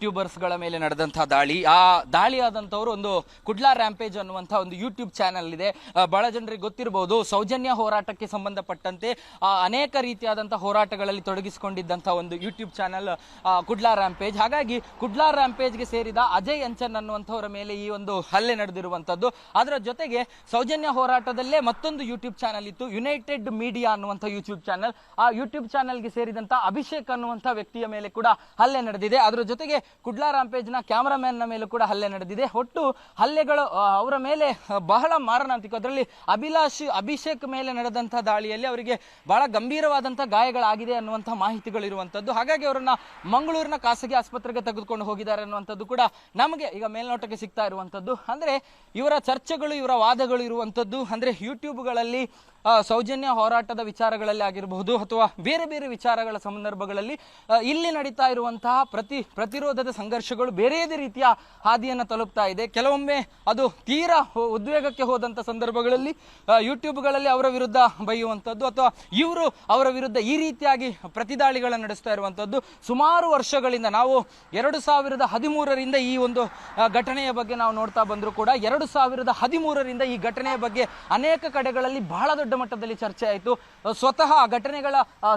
ಯೂಟ್ಯೂಬರ್ಸ್ಗಳ ಮೇಲೆ ನಡೆದಂತಹ ದಾಳಿ. ಆ ದಾಳಿ ಆದಂತವರು ಒಂದು ಕುಡ್ಲಾ ರ್ಯಾಂಪೇಜ್ ಅನ್ನುವಂಥ ಒಂದು ಯೂಟ್ಯೂಬ್ ಚಾನೆಲ್ ಇದೆ. ಬಹಳ ಜನರಿಗೆ ಗೊತ್ತಿರಬಹುದು ಸೌಜನ್ಯ ಹೋರಾಟಕ್ಕೆ ಸಂಬಂಧಪಟ್ಟಂತೆ ಅನೇಕ ರೀತಿಯಾದಂತಹ ಹೋರಾಟಗಳಲ್ಲಿ ತೊಡಗಿಸಿಕೊಂಡಿದ್ದಂತಹ ಒಂದು ಯೂಟ್ಯೂಬ್ ಚಾನೆಲ್ ಕುಡ್ಲಾ ರ್ಯಾಂಪೇಜ್. ಹಾಗಾಗಿ ಕುಡ್ಲಾ ರ್ಯಾಂಪೇಜ್ಗೆ ಸೇರಿದ ಅಜಯ್ ಅಂಚನ್ ಅನ್ನುವಂಥವರ ಮೇಲೆ ಈ ಒಂದು ಹಲ್ಲೆ ನಡೆದಿರುವಂತದ್ದು ಅದರ ಜೊತೆಗೆ ಸೌಜನ್ಯ ಹೋರಾಟದಲ್ಲೇ ಮತ್ತೊಂದು ಯೂಟ್ಯೂಬ್ ಚಾನೆಲ್ ಇತ್ತು ಯುನೈಟೆಡ್ ಮೀಡಿಯಾ ಅನ್ನುವಂಥ ಯೂಟ್ಯೂಬ್ ಚಾನೆಲ್ ಆ ಯೂಟ್ಯೂಬ್ ಚಾನಲ್ಗೆ ಸೇರಿದಂಥ ಅಭಿಷೇಕ್ ಅನ್ನುವಂಥ ವ್ಯಕ್ತಿಯ ಮೇಲೆ ಕೂಡ ಹಲ್ಲೆ ನಡೆದಿದೆ. ಅದರ ಜೊತೆಗೆ ಕುಡ್ಲಾ ರಾಂಪೇಜ್ನ ಕ್ಯಾಮರಾಮ್ಯಾನ್ನ ಮೇಲೂ ಕೂಡ ಹಲ್ಲೆ ನಡೆದಿದೆ. ಒಟ್ಟು ಹಲ್ಲೆಗಳು ಅವರ ಮೇಲೆ ಬಹಳ ಮಾರಣಾಂತಿಕ ಅದರಲ್ಲಿ ಅಭಿಲಾಷ್, ಅಭಿಷೇಕ್ ಮೇಲೆ ನಡೆದಂತಹ ದಾಳಿಯಲ್ಲಿ ಅವರಿಗೆ ಬಹಳ ಗಂಭೀರವಾದಂತಹ ಗಾಯಗಳಾಗಿದೆ ಅನ್ನುವಂಥ ಮಾಹಿತಿಗಳು ಇರುವಂತದ್ದು ಹಾಗಾಗಿ ಅವರನ್ನ ಮಂಗಳೂರಿನ ಖಾಸಗಿ ಆಸ್ಪತ್ರೆಗೆ ತೆಗೆದುಕೊಂಡು ಹೋಗಿದ್ದಾರೆ ಅನ್ನುವಂಥದ್ದು ಕೂಡ ನಮಗೆ ಈಗ ಮೇಲ್ನೋಟಕ್ಕೆ ಸಿಗ್ತಾ ಇರುವಂತದ್ದು ಅಂದ್ರೆ ಇವರ ಚರ್ಚೆಗಳು, ಇವರ ವಾದಗಳು ಇರುವಂತದ್ದು ಅಂದ್ರೆ ಯೂಟ್ಯೂಬ್ಗಳಲ್ಲಿ ಸೌಜನ್ಯ ಹೋರಾಟದ ವಿಚಾರಗಳಲ್ಲಿ ಆಗಿರಬಹುದು ಅಥವಾ ಬೇರೆ ಬೇರೆ ವಿಚಾರಗಳ ಸಂದರ್ಭಗಳಲ್ಲಿ ಇಲ್ಲಿ ನಡೀತಾ ಇರುವಂತಹ ಪ್ರತಿ ಪ್ರತಿರೋಧದ ಸಂಘರ್ಷಗಳು ಬೇರೆಯದೇ ರೀತಿಯ ಹಾದಿಯನ್ನು ತಲುಪ್ತಾ ಇದೆ. ಕೆಲವೊಮ್ಮೆ ಅದು ತೀರಾ ಉದ್ವೇಗಕ್ಕೆ ಹೋದಂಥ ಸಂದರ್ಭಗಳಲ್ಲಿ ಯೂಟ್ಯೂಬ್ಗಳಲ್ಲಿ ಅವರ ವಿರುದ್ಧ ಬೈಯುವಂಥದ್ದು ಅಥವಾ ಇವರು ಅವರ ವಿರುದ್ಧ ಈ ರೀತಿಯಾಗಿ ಪ್ರತಿದಾಳಿಗಳನ್ನು ನಡೆಸ್ತಾ ಇರುವಂಥದ್ದು ಸುಮಾರು ವರ್ಷಗಳಿಂದ ನಾವು ಎರಡು ಸಾವಿರದ ಹದಿಮೂರರಿಂದ ಈ ಒಂದು ಘಟನೆಯ ಬಗ್ಗೆ ನಾವು ನೋಡ್ತಾ ಬಂದರೂ ಕೂಡ ಎರಡು ಸಾವಿರದ ಹದಿಮೂರರಿಂದ ಈ ಘಟನೆಯ ಬಗ್ಗೆ ಅನೇಕ ಕಡೆಗಳಲ್ಲಿ ಬಹಳ ದೊಡ್ಡ ಮಟ್ಟದಲ್ಲಿ ಚರ್ಚೆ ಆಯಿತು. ಸ್ವತಃ ಘಟನೆಗಳ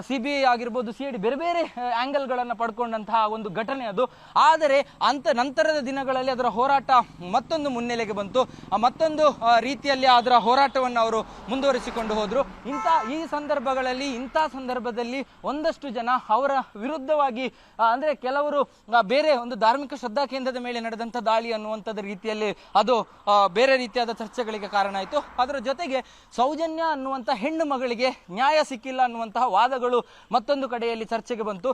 ಸಿ ಬಿ ಐ ಆಗಿರ್ಬೋದು, ಸಿ ಐ ಡಿ ಬೇರೆ ಬೇರೆ ಆ್ಯಂಗಲ್ಗಳನ್ನು ಪಡ್ಕೊಂಡಂತಹ ಒಂದು ಘಟನೆ ಅದು. ಆದರೆ ಅಂತ ನಂತರದ ದಿನಗಳಲ್ಲಿ ಅದರ ಹೋರಾಟ ಮತ್ತೊಂದು ಮುನ್ನೆಲೆಗೆ ಬಂತು. ಮತ್ತೊಂದು ರೀತಿಯಲ್ಲಿ ಅದರ ಹೋರಾಟವನ್ನು ಅವರು ಮುಂದುವರಿಸಿಕೊಂಡು ಹೋದರು. ಇಂಥ, ಈ ಸಂದರ್ಭಗಳಲ್ಲಿ, ಇಂಥ ಸಂದರ್ಭದಲ್ಲಿ ಒಂದಷ್ಟು ಜನ ಅವರ ವಿರುದ್ಧವಾಗಿ ಅಂದರೆ ಕೆಲವರು ಬೇರೆ ಒಂದು ಧಾರ್ಮಿಕ ಶ್ರದ್ಧಾ ಕೇಂದ್ರದ ಮೇಲೆ ನಡೆದಂಥ ದಾಳಿ ಅನ್ನುವಂಥದ್ದು ರೀತಿಯಲ್ಲಿ ಅದು ಬೇರೆ ರೀತಿಯಾದ ಚರ್ಚೆಗಳಿಗೆ ಕಾರಣ ಆಯಿತು. ಅದರ ಜೊತೆಗೆ ಸೌಜನ್ಯ ಅನ್ನುವಂಥ ಹೆಣ್ಣು ಮಗಳಿಗೆ ನ್ಯಾಯ ಸಿಕ್ಕಿಲ್ಲ ಅನ್ನುವಂತಹ ವಾದಗಳು ಮತ್ತೊಂದು ಕಡೆಯಲ್ಲಿ ಚರ್ಚೆಗೆ ಬಂತು.